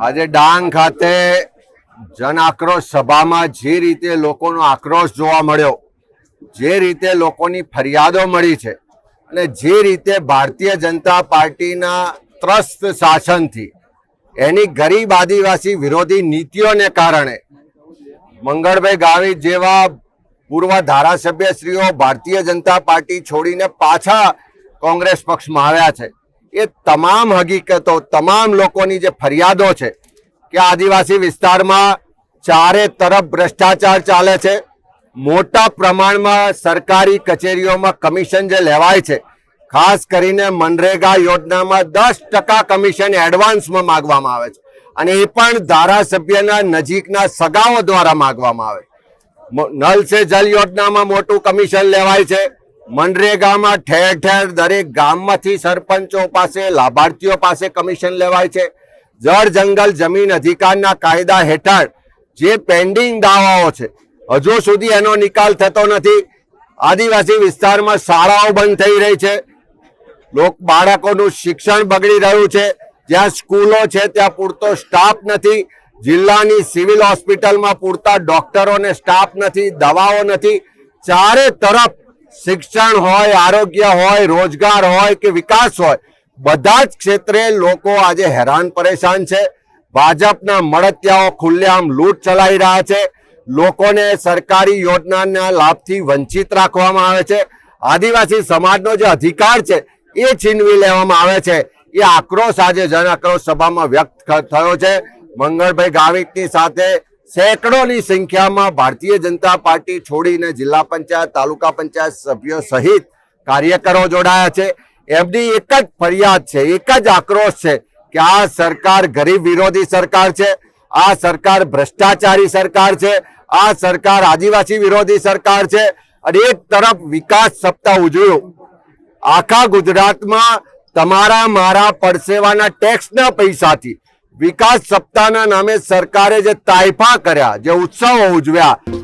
આજે ડાંગ ખાતે જન આક્રોશ સભામાં જે રીતે લોકોનો આક્રોશ જોવા મળ્યો, જે રીતે લોકોની ફરિયાદો મળી છે અને જે રીતે ભારતીય જનતા પાર્ટીના ત્રસ્ત શાસનથી એની ગરીબ આદિવાસી વિરોધી નીતિઓને કારણે મંગળભાઈ ગાવિત જેવા પૂર્વ ધારાસભ્યશ્રીઓ ભારતીય જનતા પાર્ટી છોડીને પાછા કોંગ્રેસ પક્ષમાં આવ્યા છે. એ તમામ હકીકતો, તમામ લોકોની જે ફરિયાદો છે કે આદિવાસી વિસ્તારમાં ચારે તરફ ભ્રષ્ટાચાર ચાલે છે, મોટા પ્રમાણમાં સરકારી કચેરીઓમાં કમિશન જે લેવાય છે, ખાસ કરીને મનરેગા યોજનામાં દસ ટકા કમિશન એડવાન્સમાં માગવામાં આવે છે. અને એ પણ ધારાસભ્યના નજીકના સગાઓ દ્વારા માગવામાં આવે. નલ સે જલ યોજનામાં મોટું કમિશન લેવાય છે. મનરેગામાં ઠેર ઠેર દરેક ગામમાંથી સરપંચો પાસે, લાભાર્થીઓ પાસે કમિશન લેવાય છે. જળ, જંગલ, જમીન અધિકારના કાયદા હેઠળ જે પેન્ડિંગ દાવાઓ છે, હજુ સુધી એનો નિકાલ થતો નથી. આદિવાસી વિસ્તારમાં શાળાઓ બંધ થઈ રહી છે. લોક બાળકોનું શિક્ષણ બગડી રહ્યું છે. જ્યાં સ્કૂલો છે, ત્યાં પૂરતો સ્ટાફ નથી. જિલ્લાની સિવિલ હોસ્પિટલમાં પૂરતા ડોક્ટરો સ્ટાફ નથી, દવાઓ નથી. ચારે તરફ શિક્ષણ હોય, આરોગ્ય હોય, રોજગાર હોય કે વિકાસ હોય, બધા જ ક્ષેત્રે લોકો આજે હેરાન પરેશાન છે. ભાજપના મળતિયાઓ ખુલ્લેઆમ લૂંટ ચલાવી રહ્યા છે. લોકોને સરકારી યોજનાના લાભથી વંચિત રાખવામાં આવે છે. આદિવાસી સમાજનો જે અધિકાર છે, એ છીનવી લેવામાં આવે છે. એ આક્રોશ આજે જન આક્રોશ સભામાં વ્યક્ત થયો છે. મંગળભાઈ ગાવિતની સાથે સેંકડોની સંખ્યામાં ભારતીય જનતા પાર્ટી છોડીને જિલ્લા પંચાયત, તાલુકા પંચાયત સભ્યો સહિત કાર્યકરો જોડાયા છે. એમની એક જ ફરિયાદ છે, એક જ આક્રોશ છે કે આ સરકાર ગરીબ વિરોધી સરકાર છે, આ સરકાર ભ્રષ્ટાચારી સરકાર છે, આ સરકાર આદિવાસી વિરોધી સરકાર છે અને એક તરફ વિકાસ સપ્તાહ ઉજવ્યું. આખા ગુજરાતમાં તમારા મારા પરસેવાના ટેક્સના પૈસાથી વિકાસ સપ્તાહના નામે સરકારે જે તાઇફા કર્યા જે ઉત્સવો ઉજવ્યા